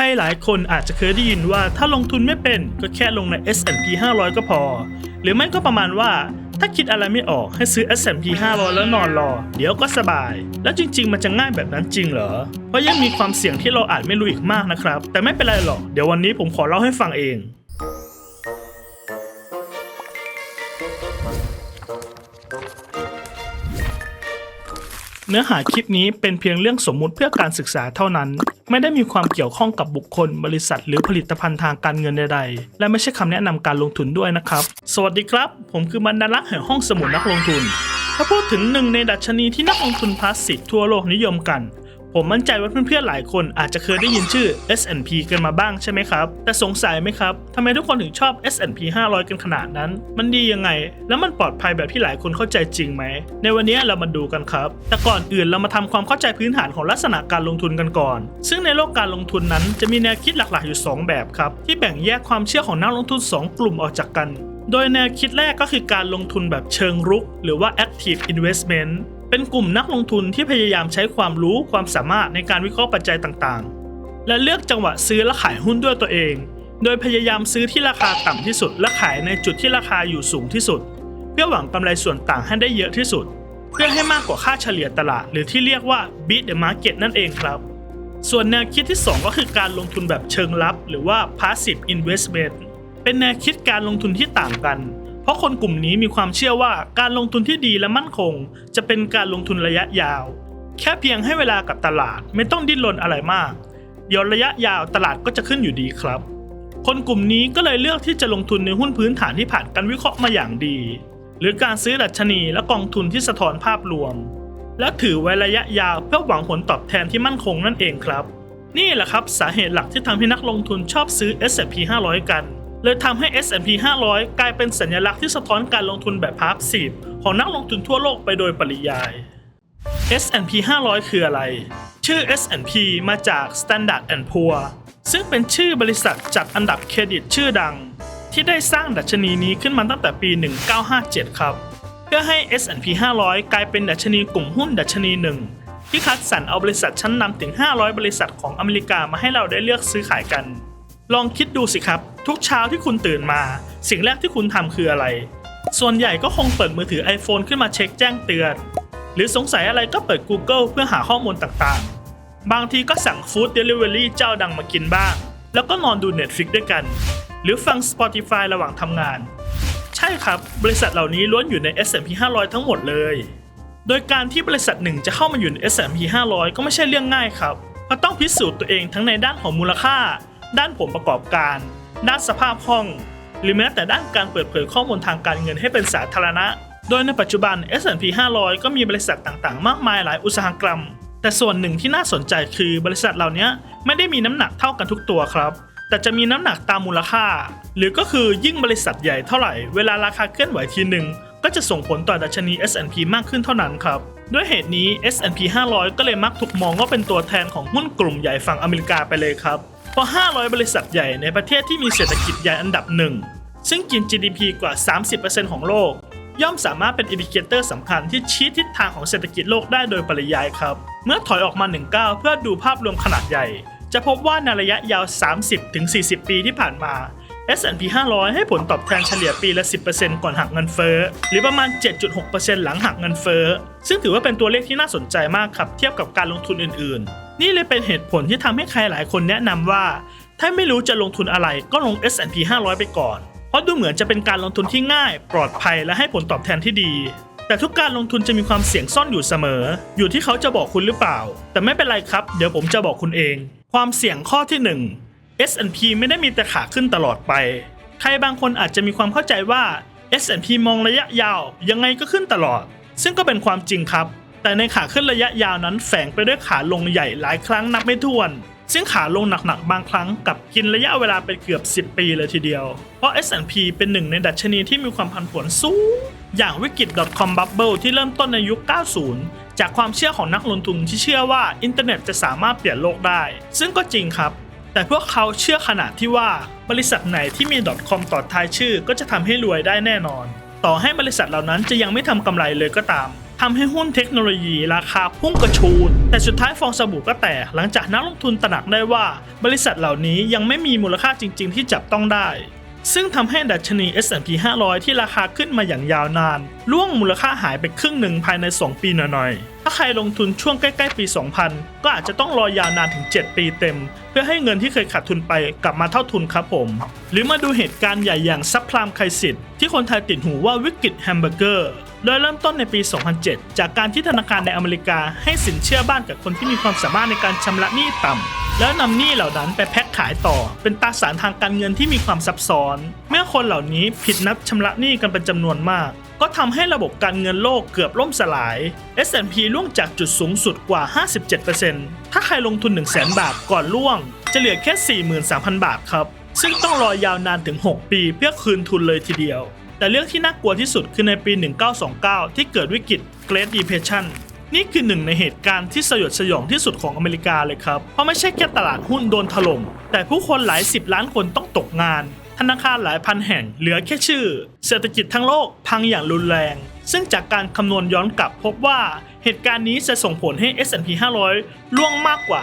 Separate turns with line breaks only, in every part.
รหลายคนอาจจะเคยได้ยินว่าถ้าลงทุนไม่เป็นก็แค่ลงใน S&P 500 ก็พอ หรือไม่ก็ประมาณว่าถ้าคิดอะไรไม่ออกให้ซื้อ S&P 500 แล้วนอนรอ เดี๋ยวก็สบาย แล้วจริง ๆ มันจะง่ายแบบนั้นจริงเหรอ เพราะยังมีความเสี่ยงที่เราอาจไม่รู้อีกมากนะครับ แต่ไม่เป็นไรหรอก เดี๋ยววันนี้ผมขอเล่าให้ฟังเอง เนื้อหาคลิปนี้เป็นเพียงเรื่องสมมุติเพื่อการศึกษาเท่านั้น ไม่ได้มีความเกี่ยวข้องกับบุคคล บริษัท หรือผลิตภัณฑ์ทางการเงินใดๆ และไม่ใช่คำแนะนำการลงทุนด้วยนะครับ สวัสดีครับ ผมคือบรรณลักษ์แห่งห้องสมุดนักลงทุน ถ้าพูดถึงหนึ่งในดัชนีที่นักลงทุนพาสซีฟทั่วโลกนิยมกัน ผมมั่นใจว่าเพื่อนๆหลายคนอาจจะเคยได้ยินชื่อ S&P กันมาบ้างใช่ไหมครับ แต่สงสัยไหมครับทำไมทุกคนถึงชอบ S&P 500 กันขนาดนั้น มันดียังไง แล้วมันปลอดภัยแบบที่หลายคนเข้าใจจริงไหม ในวันนี้เรามาดูกันครับ แต่ก่อนอื่นเรามาทำความเข้าใจพื้นฐานของลักษณะการลงทุนกันก่อน ซึ่งในโลกการลงทุนนั้นจะมีแนวคิดหลักๆอยู่ 2 แบบครับ ที่แบ่งแยกความเชื่อของนักลงทุน 2 กลุ่มออกจากกัน โดยแนวคิดแรกก็คือการลงทุนแบบเชิงรุก หรือว่า active investment เป็นกลุ่มนักลงทุนที่พยายามใช้ความรู้ความสามารถในการวิเคราะห์ปัจจัยต่างๆ และเลือกจังหวะซื้อและขายหุ้นด้วยตัวเอง โดยพยายามซื้อที่ราคาต่ำที่สุด และขายในจุดที่ราคาอยู่สูงที่สุด เพื่อหวังกำไรส่วนต่างให้ได้เยอะที่สุด เพื่อให้มากกว่าค่าเฉลี่ยตลาด หรือที่เรียกว่า beat the market นั่นเองครับ ส่วนแนวคิดที่ 2 ก็คือการลงทุนแบบเชิงลับ หรือว่า passive investment เป็นแนวคิดการลงทุนที่ต่างกัน ราะคนกลุ่มนี้มีความเชื่อว่าการลงทุนที่ดีและมั่นคง จะเป็นการลงทุนระยะยาว แค่เพียงให้เวลากับตลาดไม่ต้องดิ้นรนอะไรมาก เดี๋ยวระยะยาวตลาดก็จะขึ้นอยู่ดีครับ คนกลุ่มนี้ก็เลยเลือกที่จะลงทุนในหุ้นพื้นฐานที่ผ่านการวิเคราะห์มาอย่างดี หรือการซื้อดัชนีและกองทุนที่สะท้อนภาพรวม และถือไว้ระยะยาวเพื่อหวังผลตอบแทนที่มั่นคงนั่นเองครับ นี่แหละครับสาเหตุหลักที่ทำให้นักลงทุนชอบซื้อ S&P 500 กัน เลยทำให้ S&P 500 กลายเป็นสัญลักษณ์ที่สะท้อนการลงทุนแบบพาร์ฟซีฟของนักลงทุนทั่วโลกไปโดยปริยาย S&P 500 คืออะไร ชื่อ S&P มาจาก Standard Poor ซึ่งเป็นชื่อบริษัทจัดอันดับเครดิตชื่อดัง ที่ได้สร้างดัชนีนี้ขึ้นมาตั้งแต่ปี 1957 ครับ เพื่อให้ S&P 500 กลายเป็นดัชนีกลุ่มหุ้นดัชนีหนึ่งที่คัดสรรเอาบริษัทชั้นนำถึง 500 บริษัทของอเมริกามาให้เราได้เลือกซื้อขายกัน ลองคิดดูสิครับ ทุกเช้าที่คุณตื่นมา สิ่งแรกที่คุณทำคืออะไร ส่วนใหญ่ก็คงเปิดมือถือ iPhone ขึ้นมาเช็คแจ้งเตือน หรือสงสัยอะไรก็เปิด Google เพื่อหาข้อมูลต่างๆ บางทีก็สั่งฟู้ดเดลิเวอรี่เจ้าดังมากินบ้าง แล้วก็นอนดู Netflix ด้วยกัน หรือฟัง Spotify ระหว่างทำงาน ใช่ครับ บริษัทเหล่านี้ล้วนอยู่ใน S&P 500 ทั้งหมดเลย โดยการที่บริษัทหนึ่งจะเข้ามาอยู่ใน S&P 500 ก็ไม่ใช่เรื่องง่ายครับเพราะต้องพิสูจน์ตัวเองทั้งในด้านของมูลค่า ด้านผลประกอบการ ด้านสภาพคล่อง หรือแม้แต่ด้านการเปิดเผยข้อมูลทางการเงินให้เป็นสาธารณะ โดยในปัจจุบัน S&P 500 ก็มีบริษัทต่างๆ มากมายหลายอุตสาหกรรม แต่ส่วนหนึ่งที่น่าสนใจคือบริษัทเหล่านี้ไม่ได้มีน้ำหนักเท่ากันทุกตัวครับ แต่จะมีน้ำหนักตามมูลค่า หรือก็คือยิ่งบริษัทใหญ่เท่าไหร่ เวลาราคาเคลื่อนไหวทีหนึ่งก็จะส่งผลต่อดัชนี S&P มากขึ้นเท่านั้นครับ ด้วยเหตุนี้ S&P 500 ก็เลยมักถูกมองว่าเป็นตัวแทนของหุ้นกลุ่มใหญ่ฝั่งอเมริกาไปเลยครับ เพราะ 500 บริษัทใหญ่ในประเทศที่มีเศรษฐกิจใหญ่อันดับหนึ่ง ซึ่งกิน GDP กว่า 30%ของโลก ย่อมสามารถเป็นอินดิเคเตอร์สำคัญที่ชี้ทิศทางของเศรษฐกิจโลกได้โดยปริยายครับ เมื่อถอยออกมา 1 ก้าวเพื่อดูภาพรวมขนาดใหญ่ จะพบว่าในระยะยาว 30-40 ปีที่ผ่านมา S&P 500 ให้ผลตอบแทนเฉลี่ยปีละ 10%ก่อนหักเงินเฟ้อ หรือประมาณ 7.6%หลังหักเงินเฟ้อ ซึ่งถือว่าเป็นตัวเลขที่น่าสนใจมากครับเทียบกับการลงทุนอื่น ๆ นี่เลยเป็นเหตุผลที่ทำให้ใครหลายคนแนะนำว่า ถ้าไม่รู้จะลงทุนอะไรก็ลง S&P 500 ไปก่อน เพราะดูเหมือนจะเป็นการลงทุนที่ง่าย ปลอดภัยและให้ผลตอบแทนที่ดีแต่ทุกการลงทุนจะมีความเสี่ยงซ่อนอยู่เสมอ อยู่ที่เขาจะบอกคุณหรือเปล่า แต่ไม่เป็นไรครับ เดี๋ยวผมจะบอกคุณเอง ความเสี่ยงข้อที่หนึ่ง S&P ไม่ได้มีแต่ขาขึ้นตลอดไป ใครบางคนอาจจะมีความเข้าใจว่า S&P มองระยะยาว ยังไงก็ขึ้นตลอด ซึ่งก็เป็นความจริงครับ แต่ในขาขึ้นระยะยาวนั้นแฝงไปด้วยขาลงใหญ่หลายครั้งนับไม่ถ้วน ซึ่งขาลงหนักๆบางครั้งกับกินระยะเวลาไปเกือบ 10 ปีเลยทีเดียว เพราะ S&P เป็นหนึ่งในดัชนีที่มีความผันผวนสูง อย่างวิกฤต .com bubble ที่เริ่มต้นในยุค 90 จากความเชื่อของนักลงทุนที่เชื่อว่าอินเทอร์เน็ตจะสามารถเปลี่ยนโลกได้ ซึ่งก็จริงครับ แต่พวกเขาเชื่อขนาดที่ว่าบริษัทไหนที่มี .com ต่อท้ายชื่อก็จะทำให้รวยได้แน่นอน ต่อให้บริษัทเหล่านั้นจะยังไม่ทำกำไรเลยก็ตามทำให้หุ้นเทคโนโลยีราคาพุ่งกระชูดแต่สุดท้ายฟองสบู่ก็แตกหลังจากนักลงทุนตระหนักได้ว่า บริษัทเหล่านี้ยังไม่มีมูลค่าจริง ๆ ที่จับต้องได้ ซึ่งทำให้ดัชนี S&P 500 ที่ราคาขึ้นมาอย่างยาวนาน ล่วงมูลค่าหายไปครึ่งหนึ่งภายใน 2 ปีหน่อยๆ ถ้าใครลงทุนช่วงใกล้ ๆ ปี 2000 ก็อาจจะต้องรอยาวนานถึง 7 ปีเต็ม เพื่อให้เงินที่เคยขาดทุนไปกลับมาเท่าทุนครับผม หรือมาดูเหตุการณ์ใหญ่อย่างซับพลามไครสิตที่คนไทยติดหูว่าวิกฤตแฮมเบอร์เกอร์ โดยเริ่มต้นในปี 2007 จากการที่ธนาคารในอเมริกาให้สินเชื่อบ้านกับคนที่มีความสามารถในการชำระหนี้ต่ำ แล้วนำหนี้เหล่านั้นไปแพ็คขายต่อ เป็นตราสารทางการเงินที่มีความซับซ้อน เมื่อคนเหล่านี้ผิดนัดชำระหนี้กันเป็นจำนวนมาก ก็ทำให้ระบบการเงินโลกเกือบล่มสลาย S&P ล่วงจากจุดสูงสุดกว่า 57%ถ้าใครลงทุน 1 0 0 0 0แบาทก่อนล่วง จะเหลือแค่ 43,000 บาทครับ ซึ่งต้องรอยาวนานถึง 6 ปีเพื่อคืนทุนเลยทีเดียว แต่เรื่องที่น่ากลัวที่สุดคือในปี 1929 ที่เกิดวิกฤต Great Depression นี่คือหนึ่งในเหตุการณ์ที่สยดสยองที่สุดของอเมริกาเลยครับ เพราะไม่ใช่แค่ตลาดหุ้นโดนถล่ม แต่ผู้คนหลายสิบล้านคนต้องตกงาน ธนาคารหลายพันแห่งเหลือแค่ชื่อ เศรษฐกิจทั้งโลกพังอย่างรุนแรง ซึ่งจากการคำนวณย้อนกลับพบว่าเหตุการณ์นี้จะส่งผลให้ S&P 500 ล่วงมากกว่า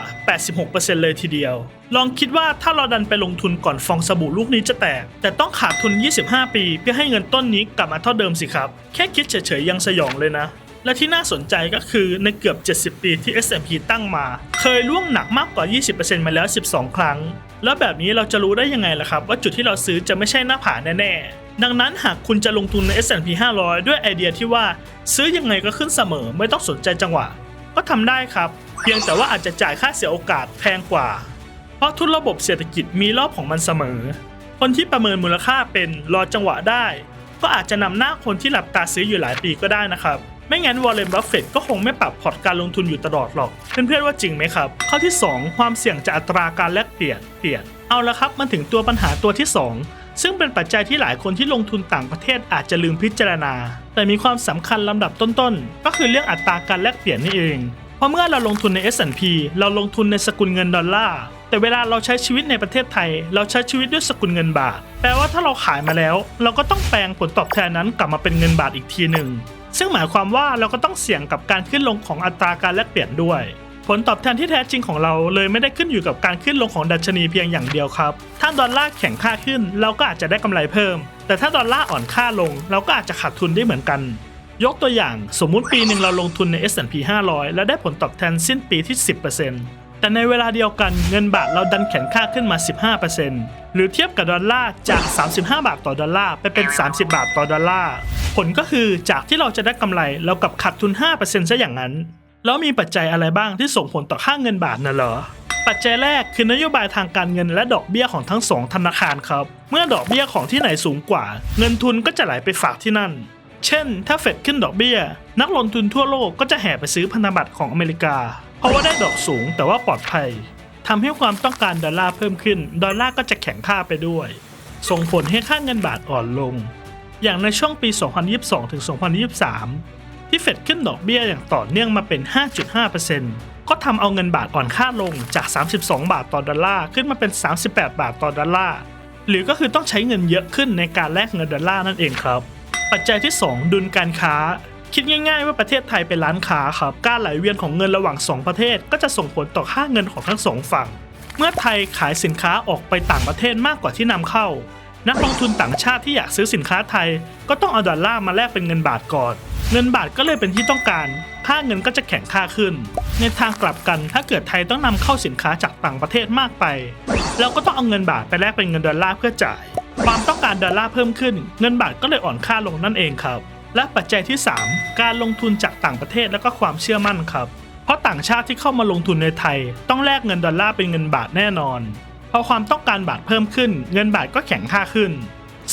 86%เลยทีเดียว ลองคิดว่าถ้าเราดันไปลงทุนก่อนฟองสบู่ลูกนี้จะแตก แต่ต้องขาดทุน 25 ปี เพื่อให้เงินต้นนี้กลับมาเท่าเดิมสิครับ แค่คิดเฉยๆยังสยองเลยนะและที่น่าสนใจก็คือในเกือบ 70 ปีที่ S&P ตั้งมา เคยล่วงหนักมากกว่า 20%มาแล้ว 12 ครั้ง แล้วแบบนี้เราจะรู้ได้ยังไงล่ะครับ ว่าจุดที่เราซื้อจะไม่ใช่หน้าผาแน่ๆ ดังนั้นหากคุณจะลงทุนใน S&P 500 ด้วยไอเดียที่ว่าซื้อยังไงก็ขึ้นเสมอไม่ต้องสนใจจังหวะ ก็ทำได้ครับ เพียงแต่ว่าอาจจะจ่ายค่าเสียโอกาสแพงกว่า เพราะทุกระบบเศรษฐกิจมีรอบของมันเสมอ คนที่ประเมินมูลค่าเป็นรอจังหวะได้ ก็อาจจะนำหน้าคนที่หลับตาซื้ออยู่หลายปีก็ได้นะครับไม่งั้นวอร์เรนบัฟเฟตก็คงไม่ปรับพอร์ตการลงทุนอยู่ตลอดหรอก เพื่อนๆว่าจริงไหมครับ ข้อที่ 2 ความเสี่ยงจากอัตราการแลกเปลี่ยนเปลี่ยน เอาละครับมันถึงตัวปัญหาตัวที่ 2 ซึ่งเป็นปัจจัยที่หลายคนที่ลงทุนต่างประเทศอาจจะลืมพิจารณา แต่มีความสำคัญลำดับต้นๆ ก็คือเรื่องอัตราการแลกเปลี่ยนนี่เอง เพราะเมื่อเราลงทุนใน S&P เราลงทุนในสกุลเงินดอลลาร์แต่เวลาเราใช้ชีวิตในประเทศไทย เราใช้ชีวิตด้วยสกุลเงินบาท แปลว่าถ้าเราขายมาแล้ว เราก็ต้องแปลงผลตอบแทนนั้นกลับมาเป็นเงินบาทอีกทีหนึ่งซึ่งหมายความว่าเราก็ต้องเสี่ยงกับการขึ้นลงของอัตราการแลกเปลี่ยนด้วย ผลตอบแทนที่แท้จริงของเราเลยไม่ได้ขึ้นอยู่กับการขึ้นลงของดัชนีเพียงอย่างเดียวครับ ถ้าดอลลาร์แข็งค่าขึ้น เราก็อาจจะได้กำไรเพิ่ม แต่ถ้าดอลลาร์อ่อนค่าลง เราก็อาจจะขาดทุนได้เหมือนกัน ยกตัวอย่างสมมุติปีหนึ่งเราลงทุนใน S&P 500 และได้ผลตอบแทนสิ้นปีที่ 10%แต่ในเวลาเดียวกันเงินบาทเราดันแข็งค่าขึ้นมา 15%หรือเทียบกับดอลลาร์จาก 35 บาทต่อดอลลาร์ไปเป็น 30 บาทต่อดอลลาร์ผลก็คือจากที่เราจะได้กำไรเรากลับขาดทุน 5%ซะอย่างนั้น แล้วมีปัจจัยอะไรบ้างที่ส่งผลต่อค่าเงินบาทน่ะเหรอ ปัจจัยแรกคือนโยบายทางการเงินและดอกเบี้ยของทั้งสองธนาคารครับ เมื่อดอกเบี้ยของที่ไหนสูงกว่า เงินทุนก็จะไหลไปฝากที่นั่น เช่น ถ้าเฟดขึ้นดอกเบี้ย นักลงทุนทั่วโลกก็จะแห่ไปซื้อพันธบัตรของอเมริกา เพราะว่าได้ดอกสูงแต่ว่าปลอดภัยทำให้ความต้องการดอลลาร์เพิ่มขึ้น ดอลลาร์ก็จะแข็งค่าไปด้วย ส่งผลให้ค่าเงินบาทอ่อนลง อย่างในช่วงปี 2022-2023 ที่เฟดขึ้นดอกเบี้ยอย่างต่อเนื่องมาเป็น 5.5%ก็ทำเอาเงินบาทอ่อนค่าลงจาก 32 บาทต่อดอลลาร์ขึ้นมาเป็น 38 บาทต่อดอลลาร์ หรือก็คือต้องใช้เงินเยอะขึ้นในการแลกเงินดอลลาร์นั่นเองครับ ปัจจัยที่ 2 ดุลการค้า คิดง่าย ๆ ว่าประเทศไทยเป็นร้านค้าครับ การไหลเวียนของเงินระหว่าง 2 ประเทศ ก็จะส่งผลต่อค่าเงินของทั้งสองฝั่ง เมื่อไทยขายสินค้าออกไปต่างประเทศมากกว่าที่นำเข้า นักลงทุนต่างชาติที่อยากซื้อสินค้าไทย ก็ต้องเอาดอลลาร์มาแลกเป็นเงินบาทก่อน เงินบาทก็เลยเป็นที่ต้องการ ค่าเงินก็จะแข็งค่าขึ้น ในทางกลับกันถ้าเกิดไทยต้องนำเข้าสินค้าจากต่างประเทศมากไป เราก็ต้องเอาเงินบาทไปแลกเป็นเงินดอลลาร์เพื่อจ่าย ความต้องการดอลลาร์เพิ่มขึ้น เงินบาทก็เลยอ่อนค่าลงนั่นเองครับ และปัจจัยที่ 3 การลงทุนจากต่างประเทศและก็ความเชื่อมั่นครับ เพราะต่างชาติที่เข้ามาลงทุนในไทย ต้องแลกเงินดอลลาร์เป็นเงินบาทแน่นอน อความต้องการบาทเพิ่มขึ้น เงินบาทก็แข็งค่าขึ้น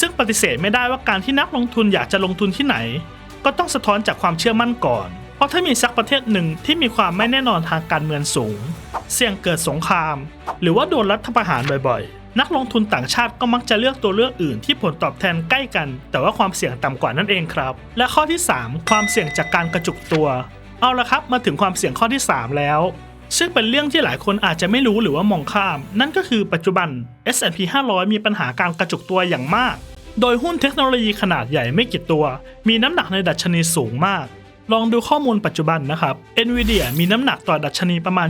ซึ่งปฏิเสธไม่ได้ว่าการที่นักลงทุนอยากจะลงทุนที่ไหน ก็ต้องสะท้อนจากความเชื่อมั่นก่อน เพราะถ้ามีสักประเทศหนึ่งที่มีความไม่แน่นอนทางการเมืองสูง เสี่ยงเกิดสงคราม หรือว่าโดนรัฐประหารบ่อยๆ นักลงทุนต่างชาติก็มักจะเลือกตัวเลือกอื่นที่ผลตอบแทนใกล้กัน แต่ว่าความเสี่ยงต่ำกว่านั่นเองครับ และข้อที่ 3 ความเสี่ยงจากการกระจุกตัว เอาละครับมาถึงความเสี่ยงข้อที่ 3 แล้ว ซึ่งเป็นเรื่องที่หลายคนอาจจะไม่รู้หรือว่ามองข้าม นั่นก็คือปัจจุบัน S&P 500 มีปัญหาการกระจุกตัวอย่างมาก โดยหุ้นเทคโนโลยีขนาดใหญ่ไม่กี่ตัว มีน้ำหนักในดัชนีสูงมาก ลองดูข้อมูลปัจจุบันนะครับ Nvidia มีน้ำหนักต่อดัชนีประมาณ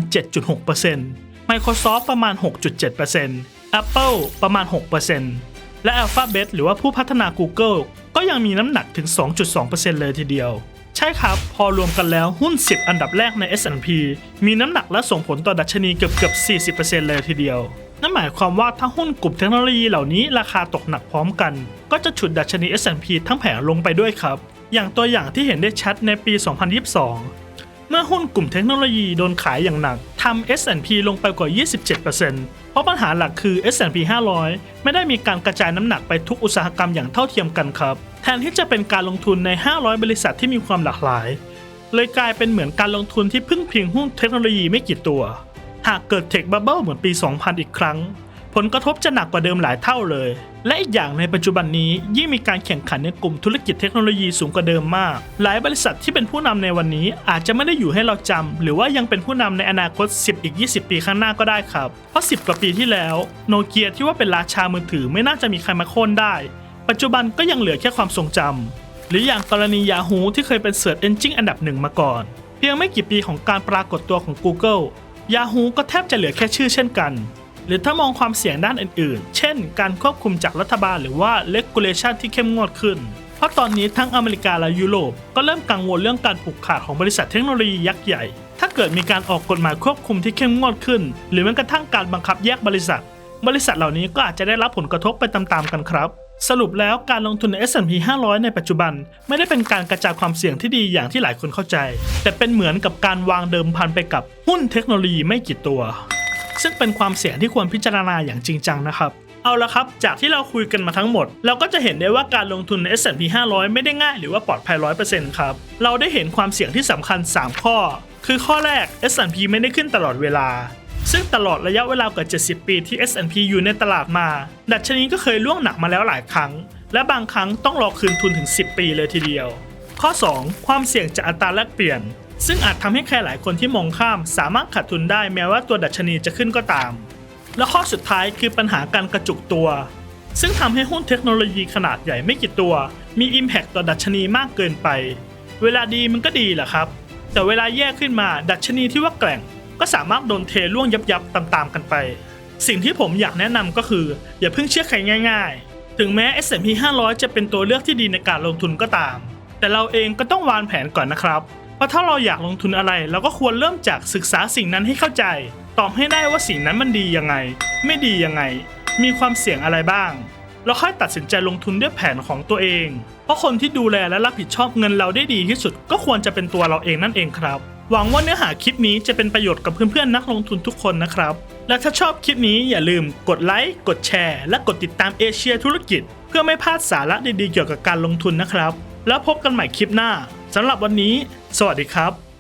7.6% Microsoft ประมาณ 6.7% Apple ประมาณ 6%และ Alphabet หรือว่าผู้พัฒนา Google ก็ยังมีน้ำหนักถึง 2.2%เลยทีเดียว ใช่ครับ พอรวมกันแล้วหุ้น 10 อันดับแรกใน S&P มีน้ำหนักและส่งผลต่อดัชนีเกือบเกือบ 40%เลยทีเดียว นั่นหมายความว่าถ้าหุ้นกลุ่มเทคโนโลยีเหล่านี้ราคาตกหนักพร้อมกัน ก็จะฉุดดัชนี S&P ทั้งแผงลงไปด้วยครับ อย่างตัวอย่างที่เห็นได้ชัดในปี 2022 เมื่อหุ้นกลุ่มเทคโนโลยีโดนขายอย่างหนักทำ S&P ลงไปกว่า 27%เพราะปัญหาหลักคือ S&P 500 ไม่ได้มีการกระจายน้ำหนักไปทุกอุตสาหกรรมอย่างเท่าเทียมกันครับ แทนที่จะเป็นการลงทุนใน 500 บริษัทที่มีความหลากหลาย เลยกลายเป็นเหมือนการลงทุนที่พึ่งพิงหุ้นเทคโนโลยีไม่กี่ตัว หากเกิดเทคบับเบิลเหมือนปี 2000 อีกครั้ง ผลกระทบจะหนักกว่าเดิมหลายเท่าเลย และอีกอย่างในปัจจุบันนี้ยิ่งมีการแข่งขันในกลุ่มธุรกิจเทคโนโลยีสูงกว่าเดิมมาก หลายบริษัทที่เป็นผู้นำในวันนี้อาจจะไม่ได้อยู่ให้เราจำหรือว่ายังเป็นผู้นำในอนาคต 10 อีก 20 ปีข้างหน้าก็ได้ครับเพราะ 10 กว่าปีที่แล้วโนเกียที่ว่าเป็นราชามือถือไม่น่าจะมีใครมาโค่นได้ ปัจจุบันก็ยังเหลือแค่ความทรงจำหรืออย่างกรณี Yahoo ที่เคยเป็น Search Engine อันดับหนึ่งมาก่อน เพียงไม่กี่ปีของการปรากฏตัวของ Google Yahoo ก็แทบจะเหลือแค่ชื่อเช่นกัน หรือถ้ามองความเสี่ยงด้านอื่นๆ เช่น การควบคุมจากรัฐบาลหรือว่า regulation ที่เข้มงวดขึ้น เพราะตอนนี้ทั้งอเมริกาและยุโรปก็เริ่มกังวลเรื่องการผูกขาดของบริษัทเทคโนโลยียักษ์ใหญ่ ถ้าเกิดมีการออกกฎหมายควบคุมที่เข้มงวดขึ้น หรือแม้กระทั่งการบังคับแยกบริษัท บริษัทเหล่านี้ก็อาจจะได้รับผลกระทบไปตามๆกันครับ สรุปแล้วการลงทุนใน S&P 500 ในปัจจุบัน ไม่ได้เป็นการกระจายความเสี่ยงที่ดีอย่างที่หลายคนเข้าใจ แต่เป็นเหมือนกับการวางเดิมพันไปกับหุ้นเทคโนโลยีไม่กี่ตัว ซึ่งเป็นความเสี่ยงที่ควรพิจารณาอย่างจริงจังนะครับเอาละครับ จากที่เราคุยกันมาทั้งหมด เราก็จะเห็นได้ว่าการลงทุนใน S&P 500 ไม่ได้ง่ายหรือว่าปลอดภัย 100%ครับ เราได้เห็นความเสี่ยงที่สำคัญ 3 ข้อ คือข้อแรก S&P ไม่ได้ขึ้นตลอดเวลา ซึ่งตลอดระยะเวลากว่า 70 ปีที่ S&P อยู่ในตลาดมา ดัชนีก็เคยล่วงหนักมาแล้วหลายครั้ง และบางครั้งต้องรอคืนทุนถึง 10 ปีเลยทีเดียว ข้อ 2 ความเสี่ยงจากอัตราแลกเปลี่ยน ซึ่งอาจทำให้ใครหลายคนที่มองข้าม สามารถขาดทุนได้แม้ว่าตัวดัชนีจะขึ้นก็ตาม และข้อสุดท้ายคือปัญหาการกระจุกตัว ซึ่งทำให้หุ้นเทคโนโลยีขนาดใหญ่ไม่กี่ตัว มี Impact ต่อดัชนีมากเกินไป เวลาดีมันก็ดีแหละครับ แต่เวลาแย่ขึ้นมาดัชนีที่ว่าแกร่ง ก็สามารถโดนเทล่วงยับยับๆตามๆกันไป สิ่งที่ผมอยากแนะนำก็คือ อย่าเพิ่งเชื่อใครง่าย ๆ ถึงแม้ S&P 500 จะเป็นตัวเลือกที่ดีในการลงทุนก็ตาม แต่เราเองก็ต้องวางแผนก่อนนะครับ เพราะถ้าเราอยากลงทุนอะไรเราก็ควรเริ่มจากศึกษาสิ่งนั้นให้เข้าใจ ตอบให้ได้ว่าสิ่งนั้นมันดียังไง ไม่ดียังไง มีความเสี่ยงอะไรบ้างแล้วค่อยตัดสินใจลงทุนด้วยแผนของตัวเอง เพราะคนที่ดูแลและรับผิดชอบเงินเราได้ดีที่สุด ก็ควรจะเป็นตัวเราเองนั่นเองครับ หวังว่าเนื้อหาคลิปนี้จะเป็นประโยชน์กับเพื่อนๆนักลงทุนทุกคนนะครับ และถ้าชอบคลิปนี้อย่าลืมกดไลค์ กดแชร์ และกดติดตามเอเชียธุรกิจ เพื่อไม่พลาดสาระดีๆเกี่ยวกับการลงทุนนะครับ แล้วพบกันใหม่คลิปหน้าสำหรับวันนี้ สวัสดีครับ